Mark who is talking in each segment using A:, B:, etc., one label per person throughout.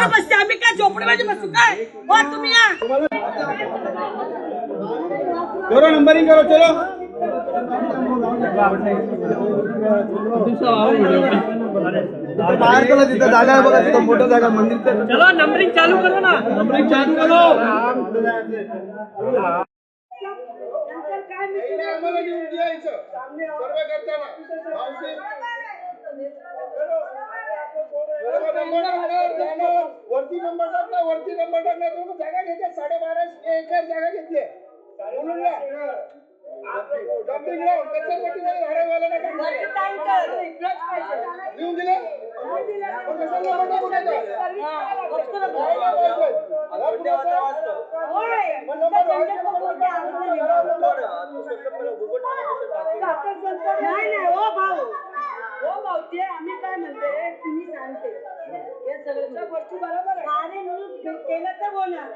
A: माझी बसू काय? हो तुम्ही या.
B: करो नंबरिंग करो चलो. बाहेर चला तिथं जागा आहे बघा तिथं मोठं जागा मंदिर
C: चलो नंबरिंग चालू करो ना.
B: नंबरिंग चालू करो.
D: सर्व करताना मावशी बरोबर नंबर टाकणार जाणार वरती नंबर टाकणार वरती नंबर टाकणार तुम्ही जागा घेतल्या साडेबाराशे एकर जागा घेतली डम्पिंग ग्राउंड झाडावाला लिहून दिले?
A: नाही. नाही हो भाऊ. हो भाऊ. ते आम्ही काय म्हणते तुम्ही सांगते. हे सगळ्या गोष्टी बरोबर आहे अरे मी केलं तर होणार.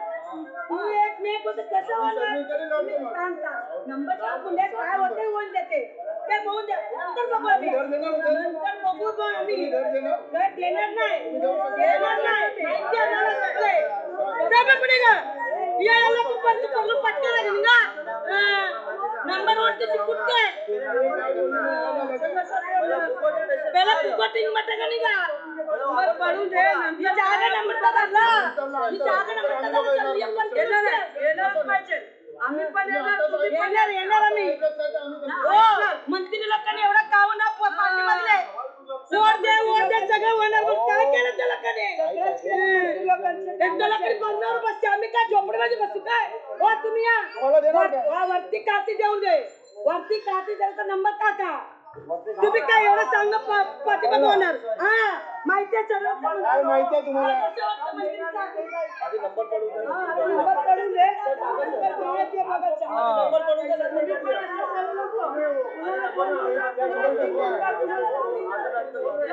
A: तुम्ही एकमेक होतं कसं होणार? तुम्ही सांगता नंबरच्या पुढे काय होते होऊन देते. ते बघू द्या. नंतर बघू आम्ही नंतर बघू बघ आम्ही घर देणार. नाही. देणार नाही. माहिती आहे मला सगळे. जाबे पडेगा ये याला तू परत परत पटका लागेल ना नंबर वरती पहला फुकटिंग मटे का निघा नंबर पडून दे नंतर जागा नंबर बदलला ही जागा नंबर ये पण येणार येणारच पाहिजे. आम्ही पण येणार तुम्ही पण येणार. येणार आम्ही हो मंत्री लोकांनी एवढा काव ना पाठी मागले वोट दे वोट दे सगळं होणार. पण काय केलं त्या लोकांनी? त्यांच्या लोकांनी बंधावर बसते. आम्ही काय झोपडीमध्ये बसू काय? हो तुम्ही या.
D: का?
A: वरती काठी देऊन दे. वरती काठी द्यायचा नंबर टाका तुम्ही काय एवढं सांग पाठीमाग होणार हा माहिती आहे सगळं
D: काय माहिती आहे तुम्हाला?
A: आधी नंबर पडून नंबर दे. बघा नंबर नंबर. कुणाला-